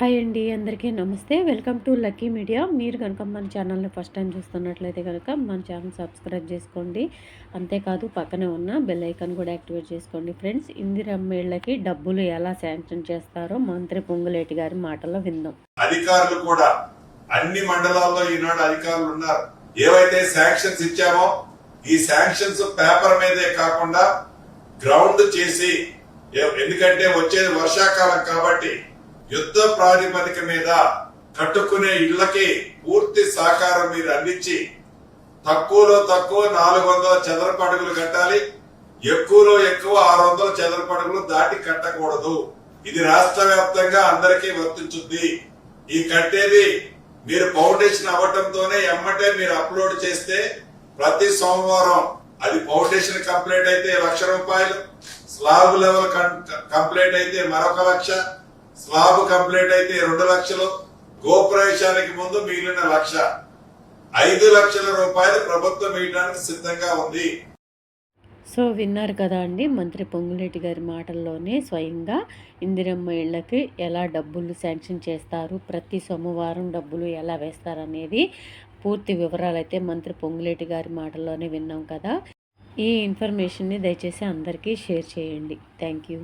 Hi అండి అందరికీ నమస్తే. Welcome to Lucky Media. మీరు కనుక మన ఛానల్ని ఫస్ట్ టైం చూస్తున్నట్లయితే కనుక మన ఛానల్ సబ్స్క్రైబ్ చేసుకోండి. అంతేకాదు పక్కనే ఉన్న బెల్ ఐకాన్ కూడా యాక్టివేట్ చేసుకోండి. ఫ్రెండ్స్ ఇందిరమ్మేళ్ళకి డబ్బులు ఎలా శాంక్షన్ చేస్తారో మంత్రి పొంగులేటి గారి మాటలో విందాం. అధికారులు కూడా అన్ని మండలాల్లో ఈనాడు అధికారులు ఉన్నారు. ఏవైతే శాంక్షన్స్ ఇచ్చామో ఈ శాంక్షన్స్ పేపర్ మీదే కాకుండా గ్రౌండ్ చేసి ఎందుకంటే వచ్చేది వర్షాకాలం కాబట్టి యుద్ధ ప్రాతిపదిక మీద కట్టుకునే ఇళ్ళకి పూర్తి సహకారం మీరు అందించి తక్కువలో తక్కువ నాలుగు వందల చదరపు అడుగులు కట్టాలి ఎక్కువలో ఎక్కువ ఆరు వందల చదరపు అడుగులు దాటి కట్టకూడదు. ఇది రాష్ట్ర వ్యాప్తంగా అందరికీ వర్తించుద్ది. ఈ కట్టేది మీరు ఫౌండేషన్ అవ్వటంతోనే ఎమ్మటే మీరు అప్లోడ్ చేస్తే ప్రతి సోమవారం అది ఫౌండేషన్ కంప్లీట్ అయితే లక్ష రూపాయలు స్లాబ్ లెవెల్ కంప్లీట్ అయితే మరొక లక్ష స్లాబ్ కంప్లీట్ అయితే రెండు లక్షలు గోప్రవేశానికి ముందు మిగిలిన లక్ష. ఐదు లక్షల రూపాయలు ప్రభుత్వం ఇవ్వడానికి సిద్ధంగా ఉంది. సో విన్నారు కదా అండి మంత్రి పొంగులేటి గారి మాటల్లోనే స్వయంగా ఇందిరమ్మ ఇళ్ళకి ఎలా డబ్బులు శాంక్షన్ చేస్తారు ప్రతి సోమవారం డబ్బులు ఎలా వేస్తారనేది పూర్తి వివరాలు అయితే మంత్రి పొంగులేటి గారి మాటల్లోనే విన్నాం కదా. ఈ ఇన్ఫర్మేషన్ని దయచేసి అందరికీ షేర్ చేయండి. Thank you.